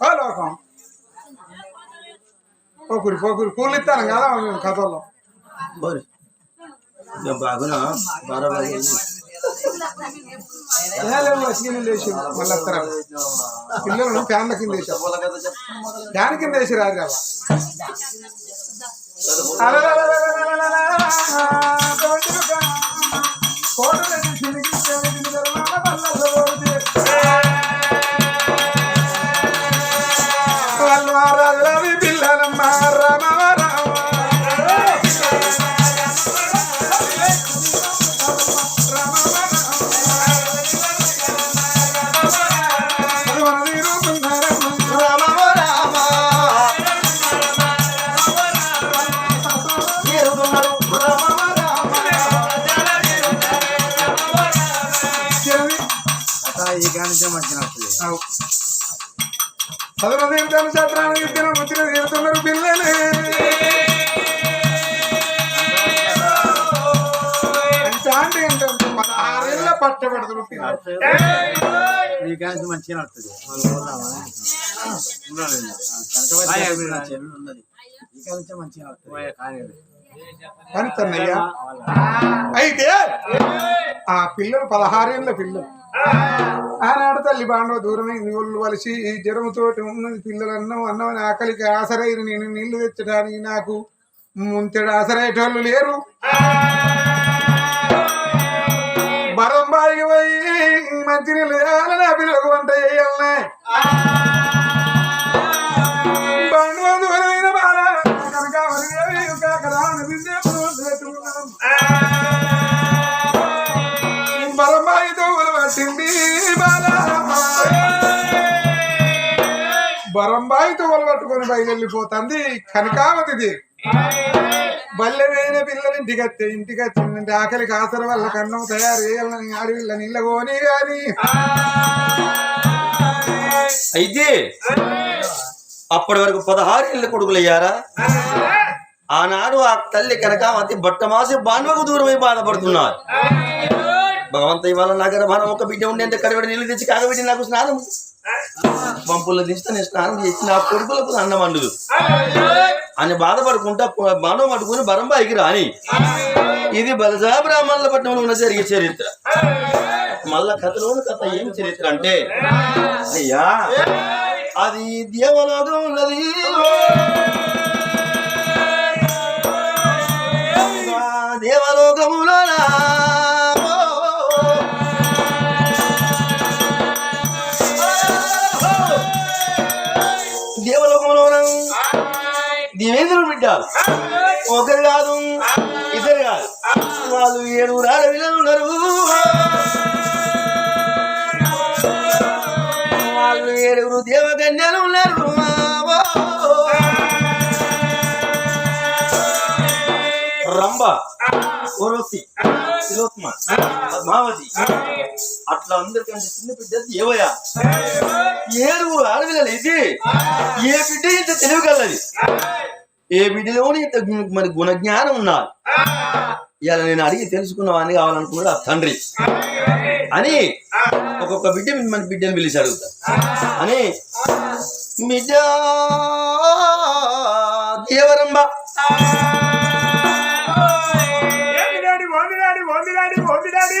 ఓ లోకం. పోకురి పోకురి కూలి ఇస్తాను కదా మేము కథల్లో. బోరి బాగునా బాగా లేచి మళ్ళీ పిల్లలను ఫ్యాన్ల కింద వేసారు ఫ్యాన్ కింద వేసి రాదు కదా తీర్థాలు శాస్త్రానికి ఇద్దరు ముచ్చిన తీరుతున్నారు పిల్లలే అంటే అంటే ఏంటంటే పట్టబడుతున్నారు పిల్లలు. కానించి మంచిగా వస్తుంది. ఉన్నది. మంచిగా అయితే ఆ పిల్లలు పదహారేళ్ళ పిల్లలు. ఆనాడు తల్లి బాండవ దూరమై నీళ్ళు వలిసి ఈ జ్వరముతోటి ఉన్నది పిల్లలు అన్నం అన్నం అని ఆకలికి ఆసరైన నేను నీళ్ళు తెచ్చడానికి నాకు ముంతడు ఆసరయ్యేటోళ్ళు లేరు. బరంబాయి పోయి మంచి నీళ్ళు చేయాలని ఆ పిల్లలకు వంట చేయాలనే. తోవలు పట్టుకొని బయలుపోతుంది కనకావతిది బల్లెమైన పిల్లలు ఇంటికి వస్తే ఇంటికి వచ్చిందంటే ఆకలి కాసర వల్ల కన్నం తయారు చేయాలని అడవిల్ల నిల్లగోని గాని. అయితే అప్పటి వరకు పదహారు ఇళ్ళ కొడుకులయ్యారా? ఆనాడు ఆ తల్లి కనకామతి బట్టమాసి బాన్వకు దూరమై బాధపడుతున్నారు. భగవంత ఇవాళ నగర మనం ఒక బిడ్డ ఉండేంత కడివడి నీళ్ళు తెచ్చి కాగబెట్టి నాకు స్నానం పంపుల్లో దిస్తే నేను స్నానం చేసి నా కొడుకులకు అన్నం అండు అని బాధపడుకుంటా బాణం పట్టుకుని బరంబాయికి రాని. ఇది బలసా బ్రాహ్మణుల పట్టణంలో ఉన్న జరిగే చరిత్ర. మళ్ళా కథలోని కథ ఏం చరిత్ర అంటే అయ్యా అది దేవలోకం ఉన్నది మేదరు బిడ్డ ఒకరు కాదు ఇద్దరు కాదు. వాళ్ళు ఏడు అడవిలో ఉన్నారు. వాళ్ళు ఏడుగురు దేవకన్యలు ఉన్నారు. రంభ ఒరసి అట్లా అందరికంటే చిన్న బిడ్డది దేవయ ఏడుగురు ఆడపిల్లలు ఇది ఏ బిడ్డ ఇంత తెలివి కలది? ఏ గు- మరి గుణజ్ఞానం ఉన్నారు ఇలా నేను అడిగి తెలుసుకున్నవాడిని కావాలనుకున్నాడు ఆ తండ్రి. అని ఒక్కొక్క బిడ్డ మన బిడ్డని పిలిచి అడుగుతా. అని బిడ్డ దేవరంబ. ఏంది డాడీ ఓంది డాడీ ఓంది డాడీ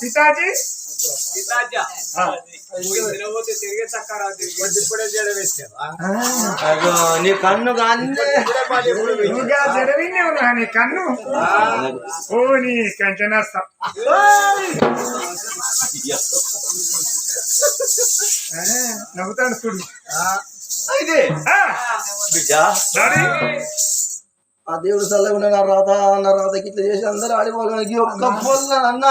పితాజీ? అదో నీ కన్ను జడవినే ఉన్నా నీ కన్ను? ఓ నీ కంచనస్త నవ్వుతాను చూడు. అయితే. బిడ్డ ఆ దేవుడు చల్లకుండా నా రాత నా రాతకి ఇట్లా చేసి అందరూ ఆడిపోవడానికి ఒక్క పొల్ల అన్న.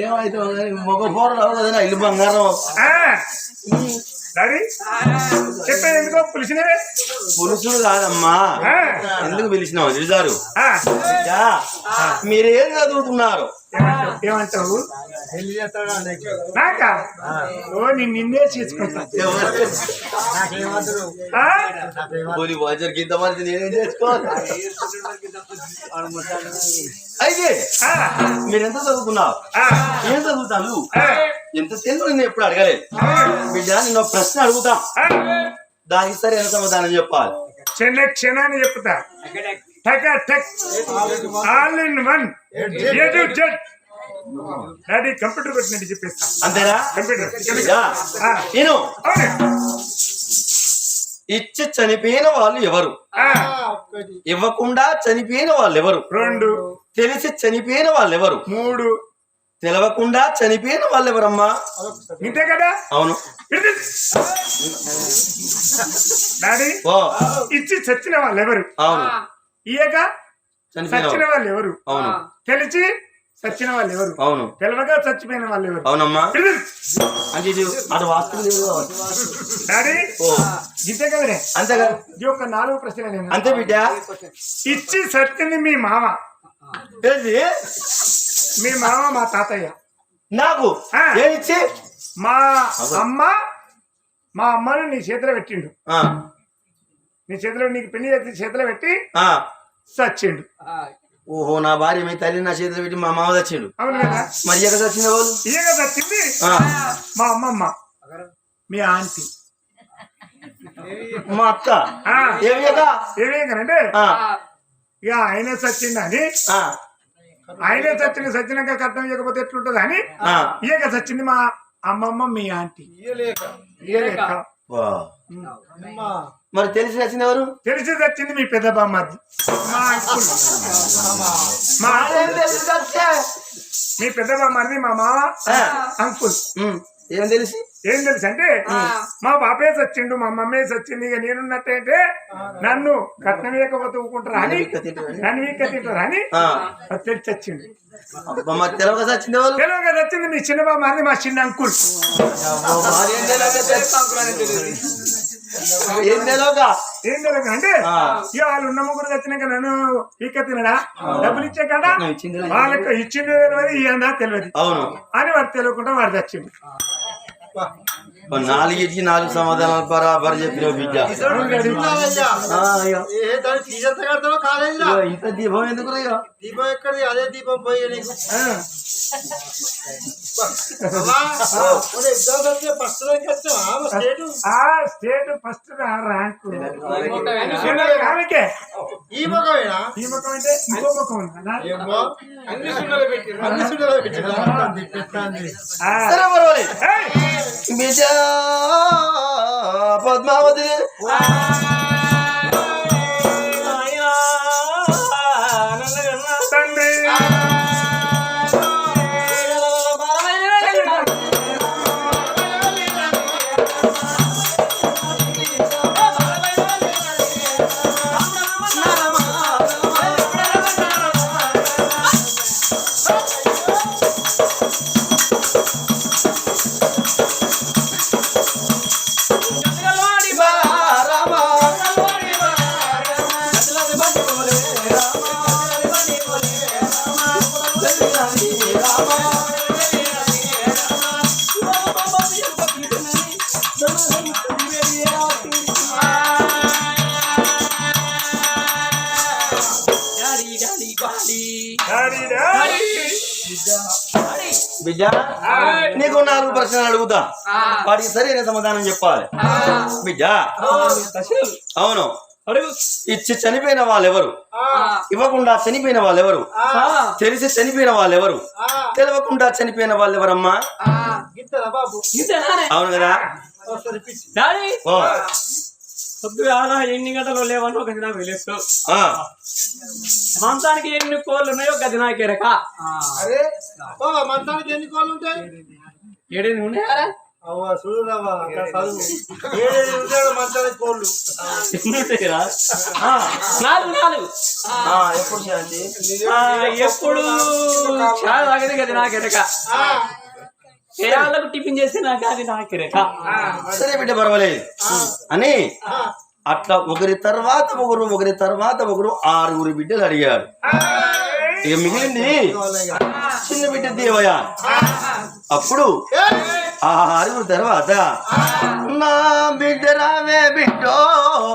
ఏమైతే మగ అవ్వదు ఇల్లు బంగారం. డాడీ? చెప్పే ఎందుకో పులిసినవే పురుషుడు కాదమ్మా. ఎందుకు పిలిచినావు? బిడ్డ మీరేం చదువుతున్నారు? ఏమంటావు? నాకా ఓ నేను నిన్నే చేసుకుంటా. ఆ? పోనీ వాచర్ కింద మరి నేనేం చేసుకోవాలి? అయితే ఆ, మీరు ఎంత చదువుకున్నారు ఆ, ఏం చదువుతాను ఆ, ఎంత తెలుగు నేను ఎప్పుడు అడగలేదు. బిడ్డ ఒక ప్రశ్న అడుగుతా. దానికి సరైన సమాధానం చెప్పాలి? చిన్న క్షణాన్ని చెప్తా. టక టక్. All in one A to Z daddy computer కొట్టినట్టు చెప్పేస్తా. అంతేనా? కంప్యూటర్ నేను ఇచ్చి చనిపోయిన వాళ్ళు ఎవరు? ఇవ్వకుండా చనిపోయిన వాళ్ళు ఎవరు? రెండు. తెలిసి చనిపోయిన వాళ్ళు ఎవరు? మూడు. తెలవకుండా చనిపోయిన వాళ్ళు ఎవరమ్మా ఇంతే కదా? అవును. ఇది. డాడీ ఓ. ఇచ్చి చచ్చిన వాళ్ళు ఎవరు అవును ఇయ్యక చనిపోయిన చచ్చిన వాళ్ళు. ఎవరు అవును. తెలిసి చచ్చిన వాళ్ళు ఎవరు అవును. తెలవగా చచ్చిపోయిన వాళ్ళు ఎవరు అవునమ్మా. అంటే ఇది అది వాస్తవం. డాడీ ఓ. ఇంతే కదనే అంతేగా ఇది ఒక నాలుగు ప్రశ్నలు. నేను అంతే బిడ్డ. ఇచ్చి సత్తింది మీ మామ. ఏంటి మీ మామ మా తాతయ్య. నాకు? ఆ. ఏమిచ్చి? మా అమ్మ మా అమ్మను నీ చేతిలో పెట్టిండు. ఆ, నీ చేతిలో నీకు పెళ్ళి చేతి చేతిలో పెట్టి ఆ. చచ్చిండు. ఓహో నా భార్య మీ తల్లి నా చేతిలో పెట్టి మా మామ తెచ్చిండు అవును కదా? మరి ఎక్కడ వచ్చిన వాళ్ళు చచ్చింది ఆ, మా అమ్మమ్మ. మీ ఆంటీ. మా అక్క. ఆ, ఏమి కదా ఏమేంటంటే ఆ, ఇక ఆయనే ఆ, ఆయనే చచ్చిన చచ్చినాక కట్నం ఇవ్వకపోతే ఎట్లుంటది అని? ఆ. ఈయక చచ్చింది మా అమ్మమ్మ మీ ఆంటీ. మరి తెలిసి వచ్చిన ఎవరు? తెలిసి చచ్చింది మీ పెద్ద బామ్మది మా అంకుల్ మా పెద్ద బామ్మది మా మామ ఆ. అంకుల్. ఏం తెలిసి? ఏం తెలుసు అంటే మా బాపే చచ్చిండు మా మమ్మే చచ్చింది ఇక నేనున్నట్టయితే నన్ను కట్నం ఊకుంటారా అని? నన్ను వీక్క తింటారా. అని. అది తెలిసి చచ్చిండు తెలుగుగా చచ్చింది మీ చిన్న బామ్మ మా చిన్న అంకుల్. అంటే. ఇక వాళ్ళు ఉన్న ముగ్గురు తెచ్చినాక నన్ను పీక తినడా? డబ్బులు ఇచ్చే కదా వాళ్ళకి ఇచ్చింది తెలియదు ఇయ్యందా తెలియదు. అవును. అని వాడు తెలియకుండా వాడు తెచ్చిండు ఓ నాలుగు ఇచ్చి నాలుగు సమాధానాలు బరాబర్ చెప్పిన బిడ్డ. ఇంత దీపం ఎందుకు అదే దీపం పోయి స్టేట్ ఫస్ట్ ర్యాంకు ఈ ముఖమేనా? ఈ ముఖం అంటే ఇంకో ముఖం అన్ని సున్నలు పెట్టి అన్ని సున్నలు పెట్టి ఆ. సరే పర్వాలేదు ఏయ్! బిడ్డ నీకు నాలుగు ప్రశ్నలు అడుగుతా. వాటికి సరైన సమాధానం చెప్పాలి. బిడ్డ అవును. ఇచ్చి చనిపోయిన వాళ్ళెవరు? ఇవ్వకుండా చనిపోయిన వాళ్ళెవరు? తెలిసి చనిపోయిన వాళ్ళెవరు? తెలియకుండా చనిపోయిన వాళ్ళెవరమ్మా? బాబు? ఇంతేనానే అవును కదా? పొద్దుగాల ఎన్ని గంటలు లేవనో గది నాకు తెలుసు మంచానికి ఎన్ని కోళ్ళు ఉన్నాయో గది నాకు ఎరక. అరే బాబా మంచానికి ఎన్ని కోళ్ళు ఉంటాయి? ఏడేది ఉన్నాయారా ఎప్పుడు శాంతి? ఆ, ఎప్పుడు చాయ్ తాగేది గది నాకు టిఫిన్ చేస్తే నాకు అది నాకు సరే బిడ్డ పర్వాలేదు. అని అట్లా ఒకరి తర్వాత ఒకరు ఒకరి తర్వాత ఒకరు ఆరుగురు బిడ్డలు అడిగాడు. ఇక మిగిలింది చిన్న బిడ్డ దేవయ్య. అప్పుడు ఆ ఆరుగురు తర్వాత నా బిడ్డ రావే బిడ్డో.